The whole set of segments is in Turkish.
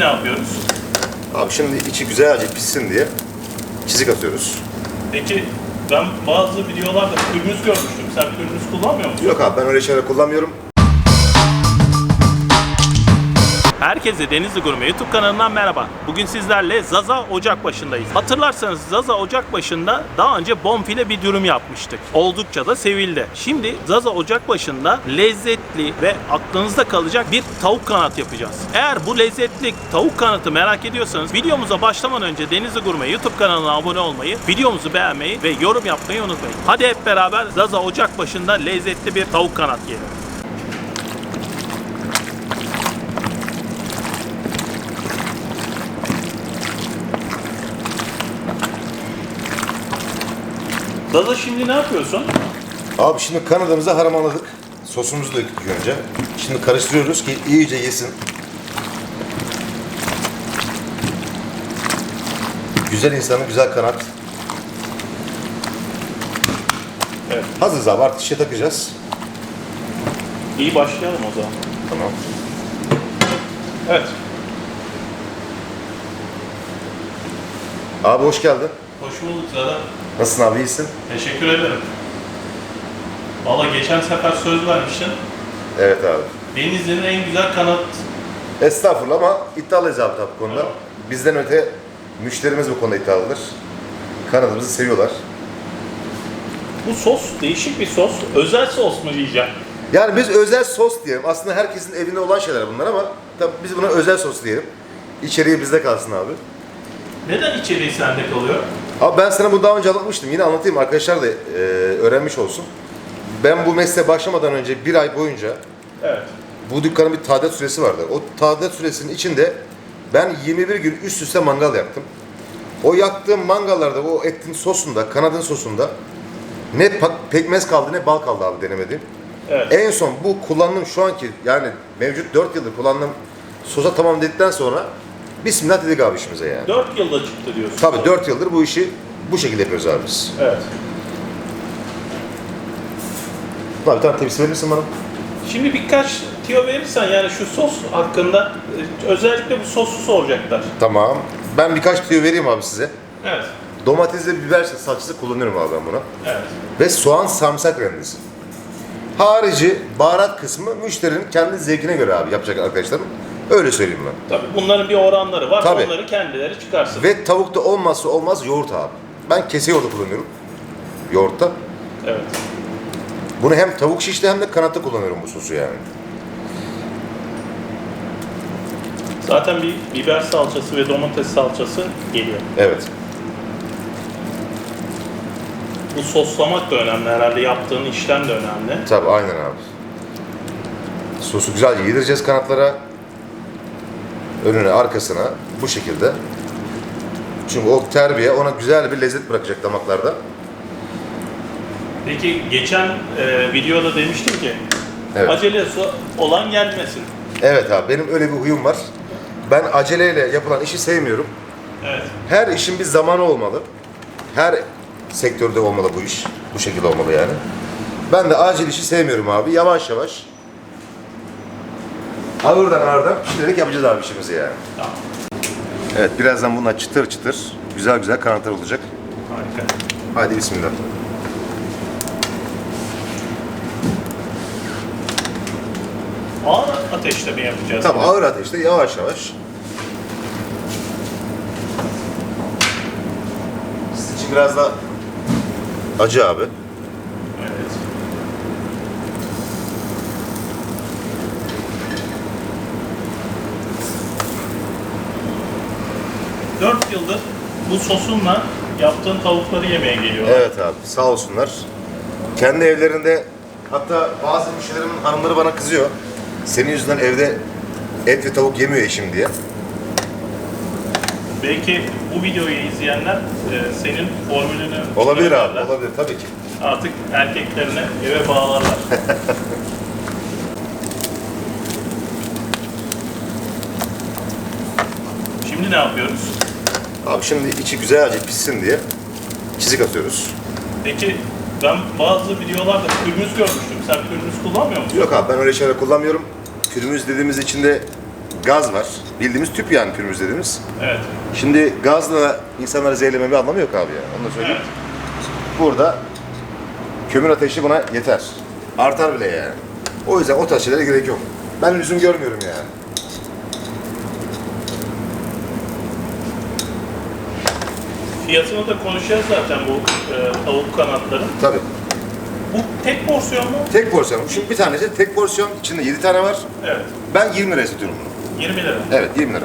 ne yapıyoruz? Abi şimdi içi güzelce pişsin diye çizik atıyoruz. Peki ben bazı videolarda pürmüz görmüştüm. Sen pürmüz kullanmıyor musun? Yok abi ben öyle şeyler kullanmıyorum. Herkese Denizli Gurme YouTube kanalından merhaba. Bugün sizlerle Zaza Ocakbaşı'ndayız. Hatırlarsanız Zaza Ocakbaşı'nda daha önce bonfile bir dürüm yapmıştık. Oldukça da sevildi. Şimdi Zaza Ocakbaşı'nda lezzetli ve aklınızda kalacak bir tavuk kanat yapacağız. Eğer bu lezzetli tavuk kanatı merak ediyorsanız videomuza başlamadan önce Denizli Gurme YouTube kanalına abone olmayı, videomuzu beğenmeyi ve yorum yapmayı unutmayın. Hadi hep beraber Zaza Ocakbaşı'nda lezzetli bir tavuk kanat yiyelim. Zaza şimdi ne yapıyorsun? Abi şimdi kanadımızı harmanladık. Sosumuzu döktük önce. Şimdi karıştırıyoruz ki iyice yesin. Güzel insanın güzel kanat. Evet. Hazırız abi artık işe takacağız. İyi başlayalım o zaman. Tamam. Evet. Abi hoş geldin. Hoş bulduk Zaza. Nasılsın abi iyisin? Teşekkür ederim. Valla geçen sefer söz vermiştin. Evet abi. Denizli'nin en güzel kanat. Estağfurullah ama iddialıyız abi tabii bu konuda. Evet. Bizden öte müşterimiz bu konuda iddialıdır. Kanadımızı seviyorlar. Bu sos değişik bir sos. Özel sos mu diyeceğim? Yani biz özel sos diyelim. Aslında herkesin evinde olan şeyler bunlar ama tabii biz buna özel sos diyelim. İçeriği bizde kalsın abi. Neden içeriği sende kalıyor? Abi ben sana bu daha önce anlatmıştım. Yine anlatayım arkadaşlar da e, öğrenmiş olsun. Ben bu mesleğe başlamadan önce bir ay boyunca Evet. bu dükkanın bir tadilat süresi vardı. O tadilat süresinin içinde ben 21 gün üst üste mangal yaktım. O yaktığım mangallarda o etin sosunda, kanadın sosunda ne pa- pekmez kaldı ne bal kaldı abi denemediğim. Evet. En son bu kullandığım şu anki yani mevcut 4 yıldır kullandığım sosa tamam dedikten sonra Bismillah dedik abi işimize yani. 4 yılda çıktı diyorsun. Tabii 4 yıldır bu işi bu şekilde yapıyoruz abi biz. Evet. Abi bir tane tepsi verir misin bana? Şimdi birkaç tiyo verirsen yani şu sos hakkında e, özellikle bu sosu soracaklar. Tamam. Ben birkaç tüyo vereyim abi size. Evet. Domatesli biber salçası kullanıyorum abi ben buna. Evet. Ve soğan sarımsak rendesi. Harici baharat kısmı müşterinin kendi zevkine göre abi yapacak arkadaşlarım. Öyle söyleyeyim ben. Tabii bunların bir oranları var. Tabii. Onları kendileri çıkarsın. Ve tavukta olmazsa olmaz yoğurt abi. Ben kese yoğurdu kullanıyorum. Yoğurtta. Evet. Bunu hem tavuk şişte hem de kanatta kullanıyorum bu sosu yani. Zaten bir biber salçası ve domates salçası geliyor. Evet. Bu soslamak da önemli herhalde. Yaptığın işlem de önemli. Tabii aynen abi. Sosu güzelce yedireceğiz kanatlara. Önüne arkasına bu şekilde. Çünkü o terbiye ona güzel bir lezzet bırakacak damaklarda. Peki geçen e, videoda demiştim ki Evet. acelesi olan gelmesin. Evet abi benim öyle bir huyum var. Ben aceleyle yapılan işi sevmiyorum. Evet. Her işin bir zamanı olmalı. Her sektörde olmalı bu iş. Bu şekilde olmalı yani. Ben de acil işi sevmiyorum abi. Yavaş yavaş. Ağırdan ağırdan pişirerek yapacağız abi işimizi yani. Tamam. Evet birazdan bunlar çıtır çıtır güzel güzel kanatlar olacak. Harika. Hadi bismillah. Ağır ateşte mi yapacağız? Tamam ağır ateşte yavaş yavaş. Sizin için biraz da acı abi. Evet. Dört yıldır bu sosunla yaptığın tavukları yemeye geliyorlar. Evet abi sağ olsunlar. Kendi evlerinde hatta bazı müşterilerimin hanımları bana kızıyor. Senin yüzünden evde et ve tavuk yemiyor eşim diye. Belki bu videoyu izleyenler e, senin formülünü Olabilir abi, olabilir tabii ki. Artık erkeklerine eve bağlarlar. Şimdi ne yapıyoruz? Abi şimdi içi güzelce pişsin diye çizik atıyoruz. Peki ben bazı videolarda pürmüz görmüştüm. Sen pürmüz kullanmıyor musun? Yok abi ben öyle şeyler kullanmıyorum. Kürümüz dediğimiz içinde gaz var. Bildiğimiz tüp yani pürmüz dediğimiz. Evet. Şimdi gazla insanları zehirleme bir anlamı yok abi ya. Onu da söyleyeyim. Evet. Burada kömür ateşi buna yeter. Artar bile yani. O yüzden o şeylere gerek yok. Ben lüzum görmüyorum yani. Fiyatını da konuşacağız zaten bu e, tavuk kanatların. Tabii. Bu tek porsiyon mu? Tek porsiyon. Şimdi bir tanesi tek porsiyon. içinde 7 tane var. Evet. Ben 20 liraya satıyorum bunu. 20 lira. Evet 20 lira.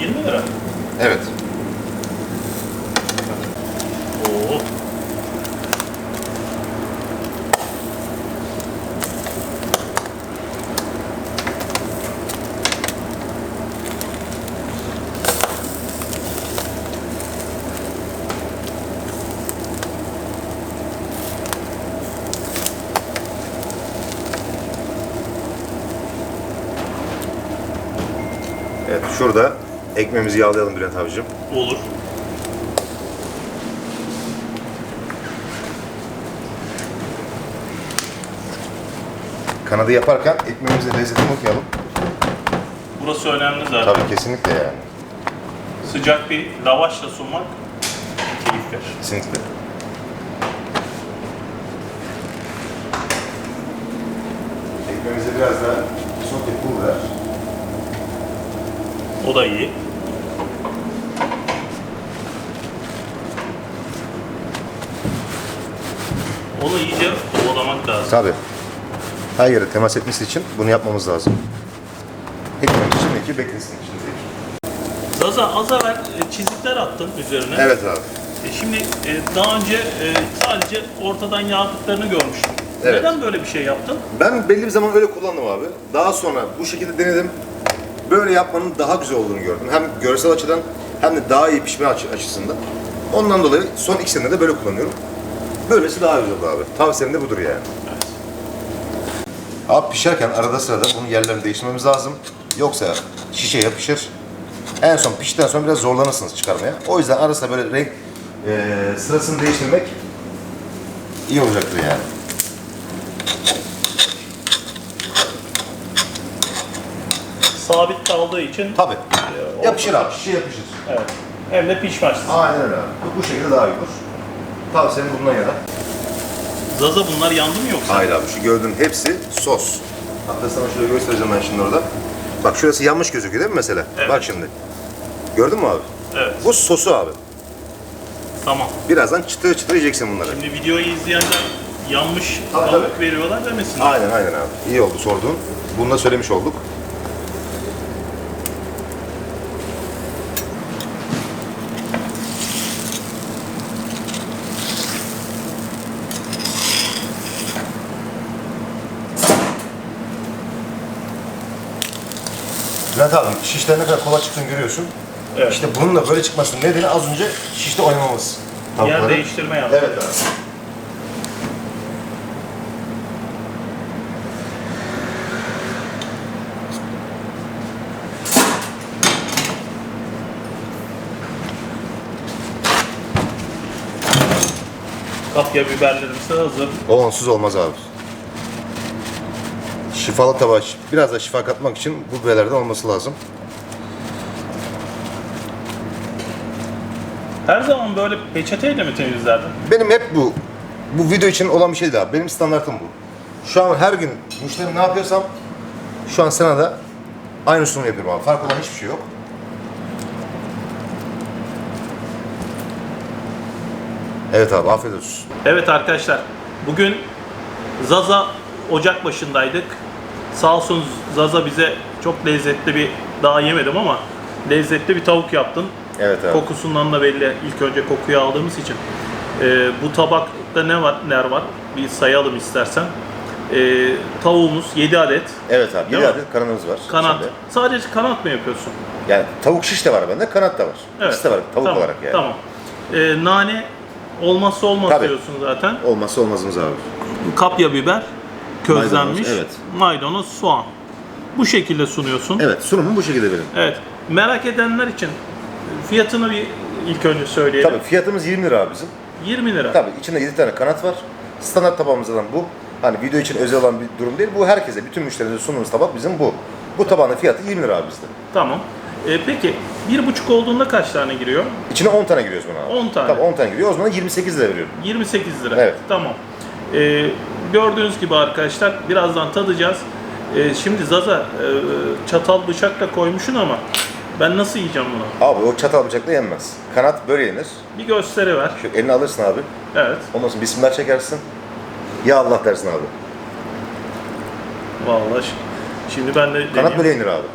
20 lira. Evet. Evet şurada ekmeğimizi yağlayalım Bülent abicim. Olur. Kanadı yaparken ekmeğimizin lezzetini okuyalım. Burası önemli zaten. Tabii kesinlikle yani. Sıcak bir lavaşla sunmak keyif verir. Kesinlikle. Ekmeğimize biraz da sote pul ver. O da iyi. Onu iyice ovalamak lazım. Tabii. Her yere temas etmesi için bunu yapmamız lazım. Ekmeğin içindeki beklesin içindeki. Zaza az evvel e, çizikler attın üzerine. Evet abi. E, Şimdi e, daha önce e, sadece ortadan yağdıklarını görmüştüm. Evet. Neden böyle bir şey yaptın? Ben belli bir zaman öyle kullandım abi. Daha sonra bu şekilde denedim. Böyle yapmanın daha güzel olduğunu gördüm. Hem görsel açıdan hem de daha iyi pişme açı- açısından. Ondan dolayı son iki senede de böyle kullanıyorum. Böylesi daha güzel oldu abi. Tavsiyem de budur yani. Abi pişerken arada sırada bunun yerlerini değiştirmemiz lazım. Yoksa şişe yapışır. En son piştikten sonra biraz zorlanırsınız çıkarmaya. O yüzden ara sıra böyle renk eee, sırasını değiştirmek iyi olacaktır yani. Sabit kaldığı için Tabii. o- Yapışır abi. Şişe yapışır. evet. hem de pişmez. Aynen öyle abi. Bu, bu şekilde daha iyi olur. Tavsiyem bundan yana. Zaza bunlar yandı mı yoksa? Hayır abi şu gördüğün hepsi sos. Hatta sana şöyle göstereceğim ben şimdi orada. Bak şurası yanmış gözüküyor değil mi mesela? Evet. Bak şimdi. Gördün mü abi? Evet. Bu sosu abi. Tamam. Birazdan çıtır çıtır yiyeceksin bunları. Şimdi videoyu izleyenler yanmış Tabii, tavuk tabii. veriyorlar demesin. Aynen aynen abi. İyi oldu sorduğun. Bunu da söylemiş olduk. Şişler ne kadar kolay çıktığını görüyorsun. Evet. İşte bunun da böyle çıkmasının nedeni az önce şişte oynamamız. Yer değiştirme yaptı. Evet abi. Kapya biberlerimiz de hazır. O onsuz olmaz abi. Şifalı tabağa biraz da şifa katmak için bu biberlerden olması lazım. Her zaman böyle peçeteyle mi temizlerdin? Benim hep bu bu video için olan bir şeydi abi. Benim standartım bu. Şu an her gün müşteri ne yapıyorsam şu an sana da aynı sunumu yapıyorum abi. Fark olan hiçbir şey yok. Evet abi afiyet olsun. Evet arkadaşlar, bugün Zaza ocak başındaydık. Sağ olsun Zaza bize çok lezzetli bir, daha yemedim ama lezzetli bir tavuk yaptın. Evet abi. Kokusundan da belli. İlk önce kokuyu aldığımız için. Ee, bu tabakta ne var, neler var? Bir sayalım istersen. Ee, tavuğumuz 7 adet. Evet abi. Değil 7 mi? adet kanadımız var. Kanat. içinde. Sadece kanat mı yapıyorsun? Yani tavuk şiş de var bende, kanat da var. İkisi de var tavuk tamam, olarak yani. Tamam. Ee, nane olmazsa olmaz Tabii. diyorsun zaten. Olmazsa olmazımız abi. Kapya biber, közlenmiş, Maydanoz, evet. maydanoz, soğan. Bu şekilde sunuyorsun. Evet sunumum bu şekilde benim. Evet. Merak edenler için fiyatını bir ilk önce söyleyelim. Tabii fiyatımız 20 lira abi bizim. 20 lira. Tabii içinde 7 tane kanat var. Standart tabağımızdan bu. Hani video için özel olan bir durum değil. Bu herkese, bütün müşterilerimize sunduğumuz tabak bizim bu. Bu tabanın fiyatı 20 lira abi bizde. Tamam. E, peki bir buçuk olduğunda kaç tane giriyor? İçine 10 tane giriyoruz buna abi. 10 tane. Tabii 10 tane giriyor. O zaman 28 lira veriyorum. 28 lira. Evet. Tamam. E, gördüğünüz gibi arkadaşlar birazdan tadacağız. E, şimdi Zaza e, çatal bıçakla koymuşsun ama ben nasıl yiyeceğim bunu? Abi o çatal bıçakla yenmez. Kanat böyle yenir. Bir gösteri ver. Şu elini alırsın abi. Evet. Ondan sonra bismillah çekersin. Ya Allah dersin abi. Vallahi şi- şimdi ben de Kanat deneyeyim. böyle yenir abi.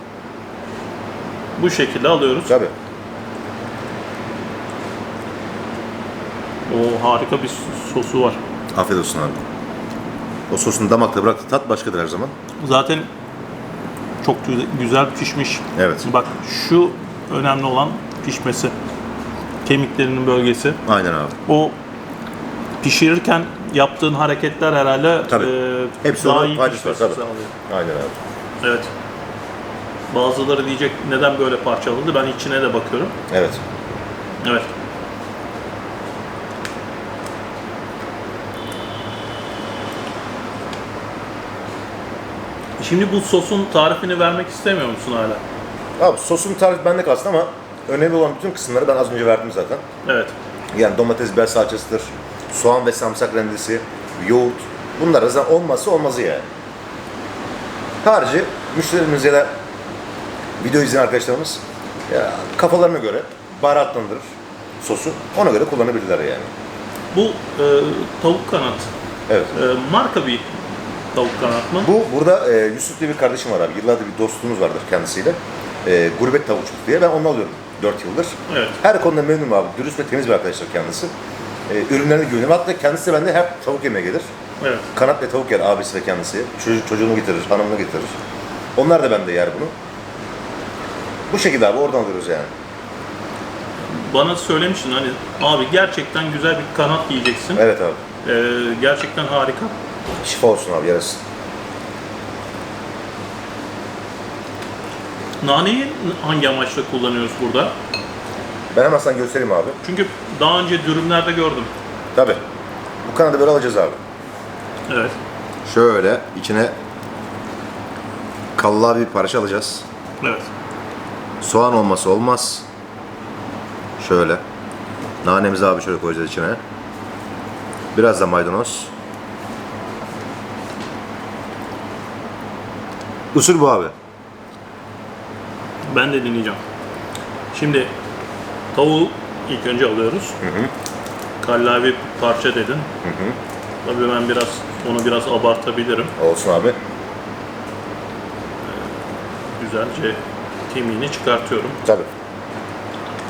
bu şekilde alıyoruz. Tabii. O harika bir sosu var. Afiyet olsun abi. O sosun damakta bıraktığı tat başkadır her zaman. Zaten çok gü- güzel pişmiş. Evet. Bak şu önemli olan pişmesi. Kemiklerinin bölgesi. Aynen abi. O pişirirken yaptığın hareketler herhalde Tabii. e, Hepsi daha iyi faydası var, tabii. sağlıyor. Aynen abi. Evet. Bazıları diyecek neden böyle parçaladı? Ben içine de bakıyorum. Evet. Evet. Şimdi bu sosun tarifini vermek istemiyor musun hala? Abi sosun tarifi bende kalsın ama önemli olan bütün kısımları ben az önce verdim zaten. Evet. Yani domates, biber salçasıdır, soğan ve sarımsak rendesi, yoğurt. Bunlar zaten olmazsa olmazı yani. Harici müşterimiz ya da video izleyen arkadaşlarımız ya, kafalarına göre baharatlandırır sosu. Ona göre kullanabilirler yani. Bu e, tavuk kanat. Evet. E, marka bir tavuk kanat mı? Bu burada e, Yusuf diye bir kardeşim var abi. Yıllardır bir dostluğumuz vardır kendisiyle. E, gurbet tavukçuluk diye. Ben onu alıyorum 4 yıldır. Evet. Her konuda memnunum abi. Dürüst ve temiz bir arkadaşlar kendisi. E, ürünlerine güveniyorum. Hatta kendisi de bende hep tavuk yemeye gelir. Evet. Kanat ve tavuk yer abisi ve kendisi. Çocuğu, çocuğunu getirir, hanımını getirir. Onlar da bende yer bunu. Bu şekilde abi oradan alıyoruz yani. Bana söylemiştin hani abi gerçekten güzel bir kanat yiyeceksin. Evet abi. E, gerçekten harika. Şifa olsun abi yarasın. Naneyi hangi amaçla kullanıyoruz burada? Ben hemen sana göstereyim abi. Çünkü daha önce dürümlerde gördüm. Tabi. Bu kanadı böyle alacağız abi. Evet. Şöyle içine kallavi bir parça alacağız. Evet. Soğan olması olmaz. Şöyle. Nanemizi abi şöyle koyacağız içine. Biraz da maydanoz. Usul bu abi. Ben de deneyeceğim. Şimdi tavuğu ilk önce alıyoruz. Kallavi parça dedin. Tabii ben biraz onu biraz abartabilirim. Olsun abi. Güzelce kemiğini çıkartıyorum. Tabi.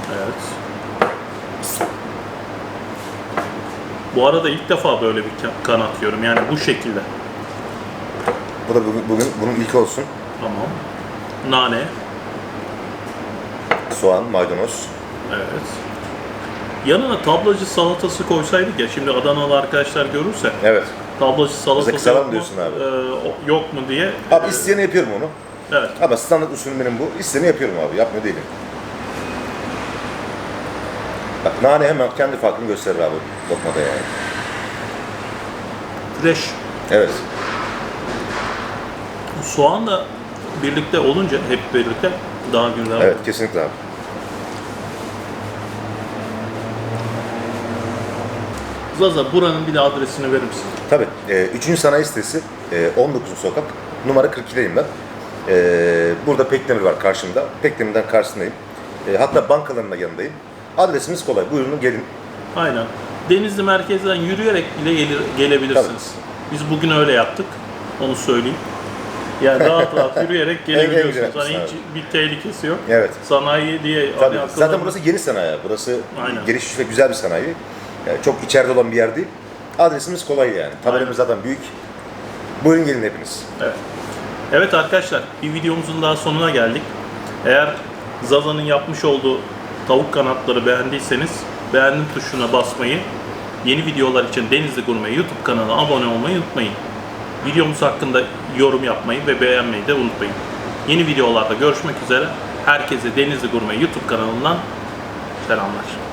Evet. Bu arada ilk defa böyle bir ka- kanat yiyorum. Yani bu şekilde. Bu da bugün, bugün bunun ilk olsun. Tamam. Nane. Soğan, maydanoz. Evet. Yanına tablacı salatası koysaydık ya şimdi Adanalı arkadaşlar görürse Evet. tablacı salatası yok mu, diyorsun abi. e, o- yok mu diye. Abi isteyeni yapıyorum onu. Evet. Ama standart usulüm benim bu. İsteyeni yapıyorum abi. Yapmıyor değilim. Bak nane hemen kendi farkını gösterir abi lokmada yani. Fresh. Evet. Soğan da birlikte olunca hep birlikte daha güzel. Evet kesinlikle abi. Zaza buranın bir de adresini verir misin? Tabii. E, üçüncü sanayi sitesi e, 19. sokak. Numara 42'deyim ben. E, burada Pekdemir var karşımda. Pekdemir'den karşısındayım. E, hatta bankaların da yanındayım. Adresimiz kolay. Buyurun gelin. Aynen. Denizli merkezden yürüyerek bile gelir, gelebilirsiniz. Biz bugün öyle yaptık. Onu söyleyeyim. Yani rahat rahat yürüyerek gelebiliyorsunuz. Hani hiç bir tehlikesi yok. Evet. Sanayi diye Tabii. hani Zaten burası yeni sanayi. Burası Aynen. geniş ve güzel bir sanayi. Yani çok içeride olan bir yer değil. Adresimiz kolay yani. Tabelamız zaten büyük. Buyurun gelin hepiniz. Evet. Evet arkadaşlar bir videomuzun daha sonuna geldik. Eğer Zaza'nın yapmış olduğu tavuk kanatları beğendiyseniz beğendim tuşuna basmayı, yeni videolar için Denizli Gurme YouTube kanalına abone olmayı unutmayın. Videomuz hakkında yorum yapmayı ve beğenmeyi de unutmayın. Yeni videolarda görüşmek üzere. Herkese Denizli Gurme YouTube kanalından selamlar.